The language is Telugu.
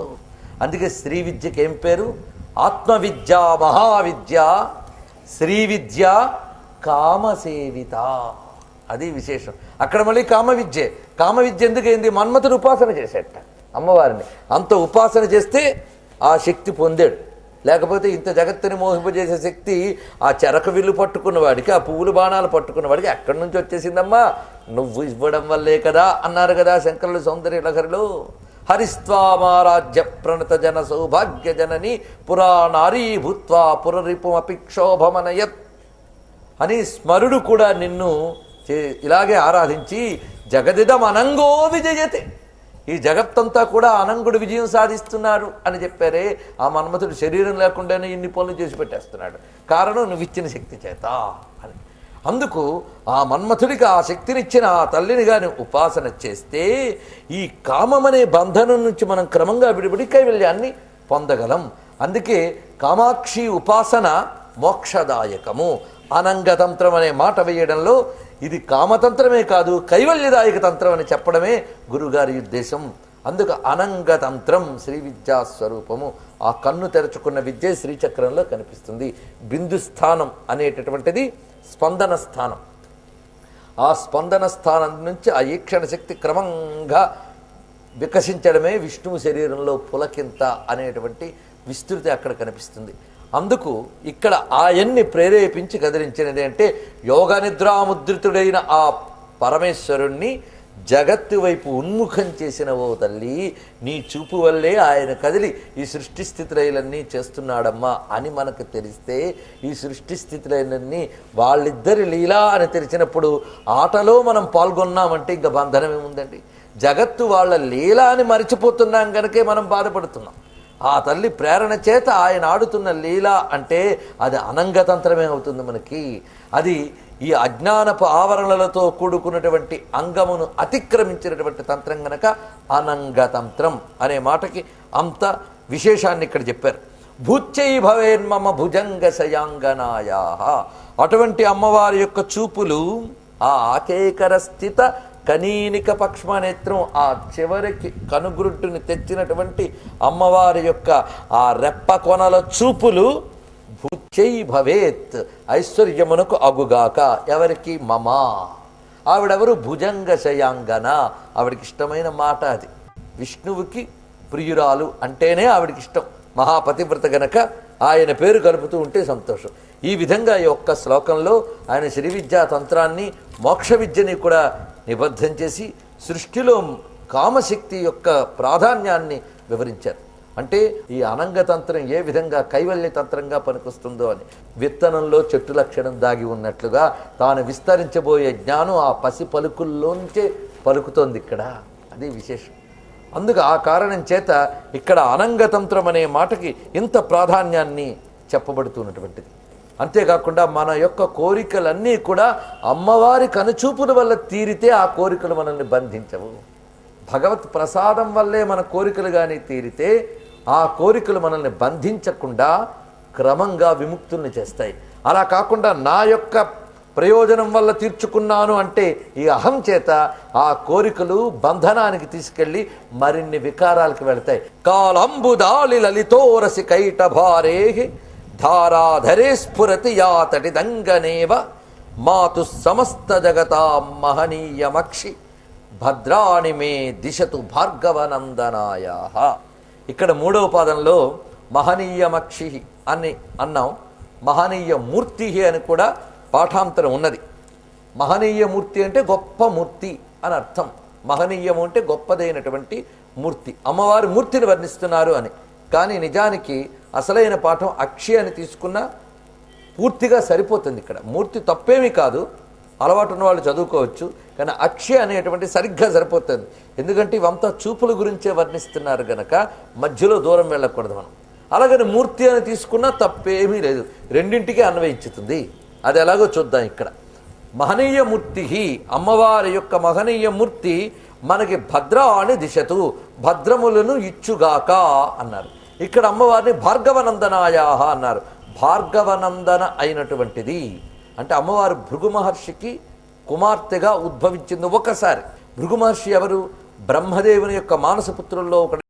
ఉండదు. అందుకే స్త్రీ విద్యకి ఏం పేరు? ఆత్మవిద్య మహావిద్య. శ్రీ విద్య కామసేవిత. అది విశేషం. అక్కడ మళ్ళీ కామ విద్య కామ విద్య ఎందుకు ఏంది మన్మథుడు ఉపాసన చేసేట అమ్మవారిని. అంత ఉపాసన చేస్తే ఆ శక్తి పొందాడు. లేకపోతే ఇంత జగత్తుని మోహింపజేసే శక్తి ఆ చెరక విల్లు పట్టుకున్న వాడికి ఆ పువ్వులు బాణాలు పట్టుకున్న వాడికి ఎక్కడి నుంచి వచ్చేసిందమ్మా? నువ్వు ఇవ్వడం వల్లే కదా అన్నారు కదా శంకరులు సౌందర్య లహరిలో. హరిస్వామారాజ్య ప్రణత జన సౌభాగ్య జనని పురాణారీ భూత్వా పురరిపుమపి క్షోభమనయత్. అని స్మరుడు కూడా నిన్ను ఇలాగే ఆరాధించి జగదిదం అనంగో విజయతే. ఈ జగత్తంతా కూడా అనంగుడు విజయం సాధిస్తున్నారు అని చెప్పారే. ఆ మన్మథుడు శరీరం లేకుండానే ఇన్ని పనులు చేసి పెట్టేస్తున్నాడు. కారణం నువ్వు ఇచ్చిన శక్తి చేత అని. అందుకు ఆ మన్మథుడికి ఆ శక్తినిచ్చిన ఆ తల్లిని కానీ ఉపాసన చేస్తే ఈ కామమనే బంధనం నుంచి మనం క్రమంగా విడిపడి కైవల్యాన్ని పొందగలం. అందుకే కామాక్షి ఉపాసన మోక్షదాయకము. అనంగతంత్రం అనే మాట వేయడంలో ఇది కామతంత్రమే కాదు కైవల్యదాయక తంత్రం అని చెప్పడమే గురుగారి ఉద్దేశం. అందుకు అనంగతంత్రం శ్రీ విద్యా స్వరూపము ఆ కన్ను తెరచుకున్న విద్య శ్రీచక్రంలో కనిపిస్తుంది. బిందు స్థానం అనేటటువంటిది స్పందన స్థానం. ఆ స్పందన స్థానం నుంచి ఆ ఈక్షణ శక్తి క్రమంగా వికసించడమే విష్ణువు శరీరంలో పులకింత అనేటువంటి విస్తృతి అక్కడ కనిపిస్తుంది. అందుకు ఇక్కడ ఆయన్ని ప్రేరేపించి కదిలించినది అంటే యోగ నిద్రాముద్రితుడైన ఆ పరమేశ్వరుణ్ణి జగత్తు వైపు ఉన్ముఖం చేసిన ఓ తల్లి నీ చూపు వల్లే ఆయన కదిలి ఈ సృష్టి స్థితిలైలన్నీ చేస్తున్నాడమ్మా అని మనకు తెలిస్తే ఈ సృష్టి స్థితిలైలన్నీ వాళ్ళిద్దరి లీలా అని తెలిసినప్పుడు ఆటలో మనం పాల్గొన్నామంటే ఇంకా బంధనం ఏముందండి? జగత్తు వాళ్ళ లీల అని మరిచిపోతున్నాం కనుకే మనం బాధపడుతున్నాం. ఆ తల్లి ప్రేరణ చేత ఆయన ఆడుతున్న లీల అంటే అది అనంగతంత్రమే అవుతుంది మనకి. అది ఈ అజ్ఞానపు ఆవరణలతో కూడుకున్నటువంటి అంగమును అతిక్రమించినటువంటి తంత్రం గనక అనంగతంత్రం అనే మాటకి అంత విశేషాన్ని ఇక్కడ చెప్పారు. భూత్యై భవేన్మమ భుజంగ శయాంగనాయా అటువంటి అమ్మవారి యొక్క చూపులు ఆ ఆకేకర స్థిత కనీనిక పక్ష్మనేత్రం ఆ చివరికి కనుగురుట్టుని తెచ్చినటువంటి అమ్మవారి యొక్క ఆ రెప్ప కొనల చూపులు భూచై భవేత్ ఐశ్వర్యమునకు అగుగాక. ఎవరికి? మమా. ఆవిడెవరు? భుజంగ శయాంగన. ఆవిడకి ఇష్టమైన మాట అది. విష్ణువుకి ప్రియురాలు అంటేనే ఆవిడకి ఇష్టం మహాపతివ్రత గనక ఆయన పేరు కలుపుతూ ఉంటే సంతోషం. ఈ విధంగా ఈ ఒక్క శ్లోకంలో ఆయన శ్రీ విద్యా తంత్రాన్ని మోక్ష విద్యని కూడా నిబద్ధం చేసి సృష్టిలో కామశక్తి యొక్క ప్రాధాన్యాన్ని వివరించారు. అంటే ఈ అనంగతంత్రం ఏ విధంగా కైవల్య తంత్రంగా పనికొస్తుందో అని విత్తనంలో చెట్టు లక్షణం దాగి ఉన్నట్లుగా తాను విస్తరించబోయే జ్ఞానం ఆ పసి పలుకుల్లోంచే పలుకుతోంది ఇక్కడ. అది విశేషం. అందుకు ఆ కారణం చేత ఇక్కడ అనంగతంత్రం అనే మాటకి ఇంత ప్రాధాన్యాన్ని చెప్పబడుతున్నటువంటిది. అంతేకాకుండా మన యొక్క కోరికలన్నీ కూడా అమ్మవారి కనుచూపుల వల్ల తీరితే ఆ కోరికలు మనల్ని బంధించవు. భగవత్ ప్రసాదం వల్లే మన కోరికలు కానీ తీరితే ఆ కోరికలు మనల్ని బంధించకుండా క్రమంగా విముక్తుల్ని చేస్తాయి. అలా కాకుండా నా యొక్క ప్రయోజనం వల్ల తీర్చుకున్నాను అంటే ఈ అహం చేత ఆ కోరికలు బంధనానికి తీసుకెళ్ళి మరిన్ని వికారాలకు వెళతాయి. కాలంబుదాలి లలితోరసి కైట భారే ధారాధరే స్ఫురతి యాతటి దంగనేవ మాతు సమస్త జగతా మహనీయమక్షి భద్రాణి మే దిశతు భార్గవనందనాయ ఇక్కడ మూడవ పాదంలో మహనీయమక్షి అని అన్నాం. మహనీయ మూర్తి అని కూడా పాఠాంతరం ఉన్నది. మహనీయ మూర్తి అంటే గొప్ప మూర్తి అని అర్థం. మహనీయము అంటే గొప్పదైనటువంటి మూర్తి. అమ్మవారి మూర్తిని వర్ణిస్తున్నారు అని. కానీ నిజానికి అసలైన పాఠం అక్షి అని తీసుకున్న పూర్తిగా సరిపోతుంది ఇక్కడ. మూర్తి తప్పేమీ కాదు. అలవాటు ఉన్న వాళ్ళు చదువుకోవచ్చు కానీ అక్షయ అనేటువంటి సరిగ్గా సరిపోతుంది. ఎందుకంటే ఇవంతా చూపుల గురించే వర్ణిస్తున్నారు గనక మధ్యలో దూరం వెళ్ళకూడదు మనం. అలాగని మూర్తి అని తీసుకున్నా తప్పేమీ లేదు. రెండింటికి అన్వయించుతుంది. అది ఎలాగో చూద్దాం ఇక్కడ. మహనీయ మూర్తి అమ్మవారి యొక్క మహనీయ మూర్తి మనకి భద్ర అని దిశతు భద్రములను ఇచ్చుగాక అన్నారు. ఇక్కడ అమ్మవారిని భార్గవనందనాయాహ అన్నారు. భార్గవనందన అయినటువంటిది అంటే అమ్మవారు భృగు మహర్షికి కుమార్తెగా ఉద్భవించింది ఒకసారి భృగు మహర్షి ఎవరు? బ్రహ్మదేవుని యొక్క మానసపుత్రుల్లో ఒకటి